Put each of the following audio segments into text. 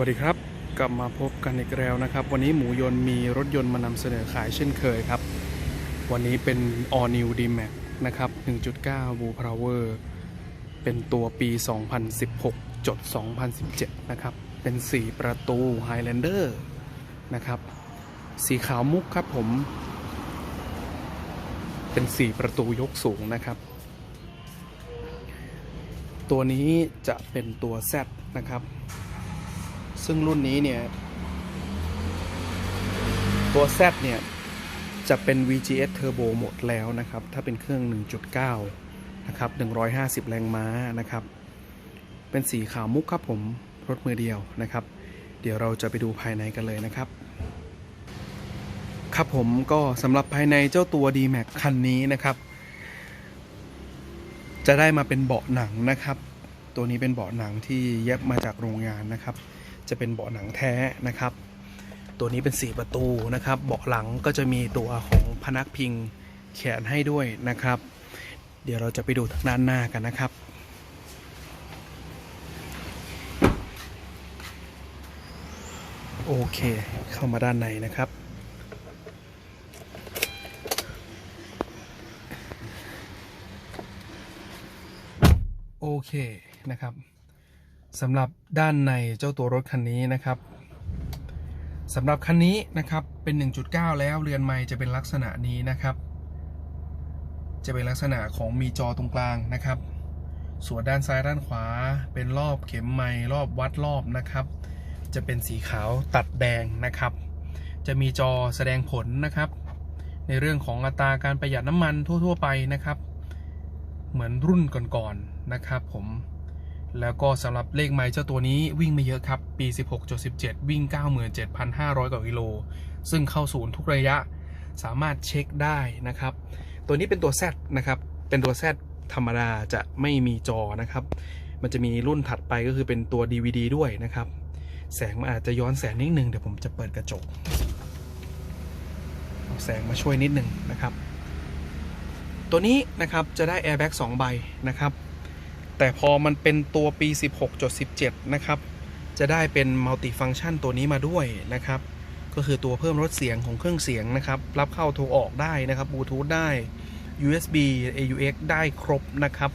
วัสดีครับ กลับมาพบกันอีกแล้วนะครับ วันนี้หมูยนต์มีรถยนต์มานำเสนอขายเช่นเคยครับ วันนี้เป็น All New D Max นะครับ 1.9 Blue Power เป็นตัวปี 2016 จด 2017 นะครับ เป็น 4 ประตู Highlander นะครับ สีขาวมุกครับผม เป็น 4 ประตูยกสูงนะครับ ตัวนี้จะเป็นตัว Z นะครับ ซึ่งรุ่นนี้เนี่ย ตัว Z เนี่ย จะเป็น VGS Turbo หมดแล้วนะครับ ถ้าเป็นเครื่อง 1.9 นะครับ 150 แรงม้านะครับ เป็นสีขาวมุกครับผม รถมือเดียวนะครับ เดี๋ยวเราจะไปดูภายในกันเลยนะครับครับผมก็สำหรับภายในเจ้าตัว D-Max คันนี้นะครับ จะได้มาเป็นเบาะหนังนะครับ ตัวนี้เป็นเบาะหนังที่เย็บมาจากโรงงานนะครับ จะเป็นเบาะหนังแท้นะครับ ตัวนี้เป็น 4 ประตูนะครับ เบาะหลังก็จะมีตัวของพนักพิงแขนให้ด้วยนะครับ เดี๋ยวเราจะไปดูทางด้านหน้ากันนะครับโอเคเข้ามาด้านในนะครับ โอเคนะครับ สำหรับด้านในเจ้าตัวรถคันนี้นะครับสำหรับคันนี้นะครับเป็น 1.9 แล้วเรือนไม้จะเป็นลักษณะนี้นะครับ จะเป็นลักษณะของมีจอตรงกลางนะครับ ส่วนด้านซ้ายด้านขวา เป็นรอบเข็มไม้รอบวัดรอบนะครับ จะเป็นสีขาวตัดแดงนะครับ จะมีจอแสดงผลนะครับ ในเรื่องของอัตราการประหยัดน้ำมันทั่ว ๆ ไปนะครับ เหมือนรุ่นก่อนๆนะครับผม แล้วก็สำหรับเลขไมล์เจ้าตัวนี้วิ่งไม่เยอะครับ ปี 16.17 วิ่ง 97,500 กว่ากิโล ซึ่งเข้าศูนย์ทุกระยะสามารถเช็คได้นะครับ ตัวนี้เป็นตัว Z นะครับ เป็นตัว Z ธรรมดาจะไม่มีจอนะครับ มันจะมีรุ่นถัดไปก็คือเป็นตัว DVD ด้วยนะครับ แสงมันอาจจะย้อนแสงนิดนึง เดี๋ยวผมจะเปิดกระจกเอาแสงมาช่วยนิดนึงนะครับ ตัวนี้นะครับจะได้ airbag 2 ใบนะครับ แต่พอมันเป็นตัวปี 16.17 นะครับ จะได้เป็น multi function ตัวนี้มาด้วยนะครับ ก็คือตัวเพิ่มลดเสียงของเครื่องเสียงนะครับ รับเข้าโทรออกได้นะครับบลูทูธได้ USB AUX ได้ครบนะครับ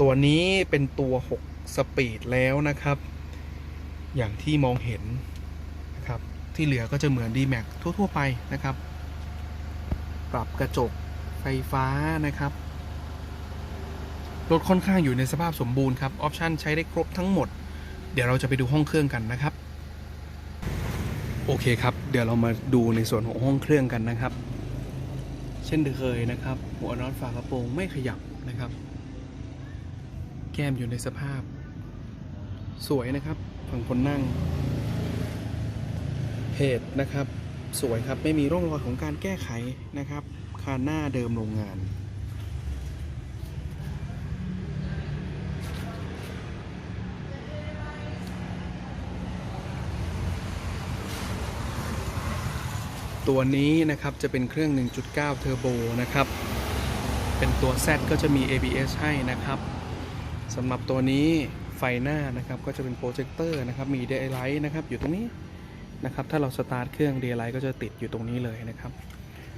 ตัวนี้เป็นตัว 6 สปีดแล้วนะครับ อย่างที่มองเห็นนะครับ ที่เหลือก็จะเหมือน D-Max ทั่ว ๆ ไปนะครับ ปรับกระจกไฟฟ้านะครับ รถค่อนข้างอยู่ในสภาพสมบูรณ์ครับ ออปชันใช้ได้ครบทั้งหมด เดี๋ยวเราจะไปดูห้องเครื่องกันนะครับ โอเคครับ เดี๋ยวเรามาดูในส่วนของห้องเครื่องกันนะครับ เช่นเคยนะครับ หัวน็อตฝากระโปรงไม่ขยับนะครับ แก้มอยู่ในสภาพ สวยนะครับ ฝั่งคนนั่ง เพจนะครับ สวยครับ ไม่มีร่องรอยของการแก้ไขนะครับ คานหน้าเดิมโรงงาน ตัวนี้นะครับจะเป็นเครื่อง 1.9 เทอร์โบนะครับ เป็นตัว Z ก็จะมี ABS ให้นะครับสำหรับตัวนี้ไฟหน้านะครับก็จะเป็นโปรเจคเตอร์นะครับมี Daylight นะครับอยู่ตรงนี้นะครับถ้าเราสตาร์ทเครื่อง Daylight ก็จะติดอยู่ตรงนี้เลยนะครับ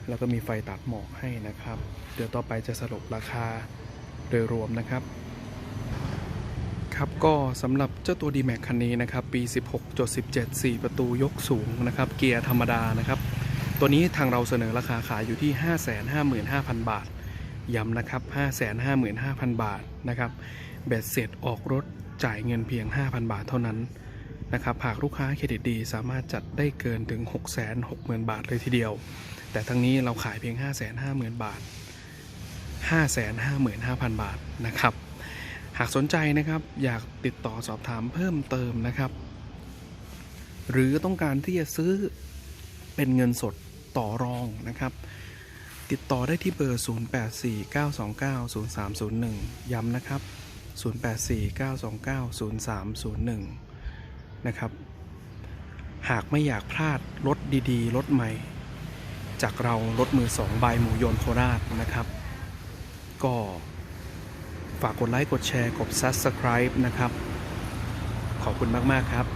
แล้วก็มีไฟตัดหมอกให้นะครับ เดี๋ยวต่อไปจะสรุปราคาโดยรวมนะครับครับก็สำหรับเจ้าตัว D-Max คันนี้นะครับ ปี 16.17 4 ประตูยกสูงนะครับ เกียร์ธรรมดานะครับ ตัวนี้ทางเราเสนอราคาขายอยู่ที่ 555,000 บาท ย้ำนะครับ 555,000 บาทนะครับเบ็ดเสร็จออกรถจ่ายเงินเพียง 5,000 บาทเท่านั้นนะครับหากลูกค้าเครดิตดีสามารถจัดได้เกินถึง 660,000 บาทเลยทีเดียว แต่ทั้งนี้เราขายเพียง 550,000 บาท 555,000 บาทนะครับ หากสนใจนะครับอยากติดต่อสอบถามเพิ่มเติมนะครับ หรือต้องการที่จะซื้อเป็นเงินสด ต่อรองนะครับ ติดต่อได้ที่เบอร์ 0849290301 ย้ำนะครับ 0849290301 นะครับ หากไม่อยากพลาดรถดีๆ รถใหม่ จากเรารถมือสองใบหมูยนโคราชนะครับ ก็ฝากกดไลค์ กดแชร์ กด Subscribe นะครับ ขอบคุณมาก ๆ ครับ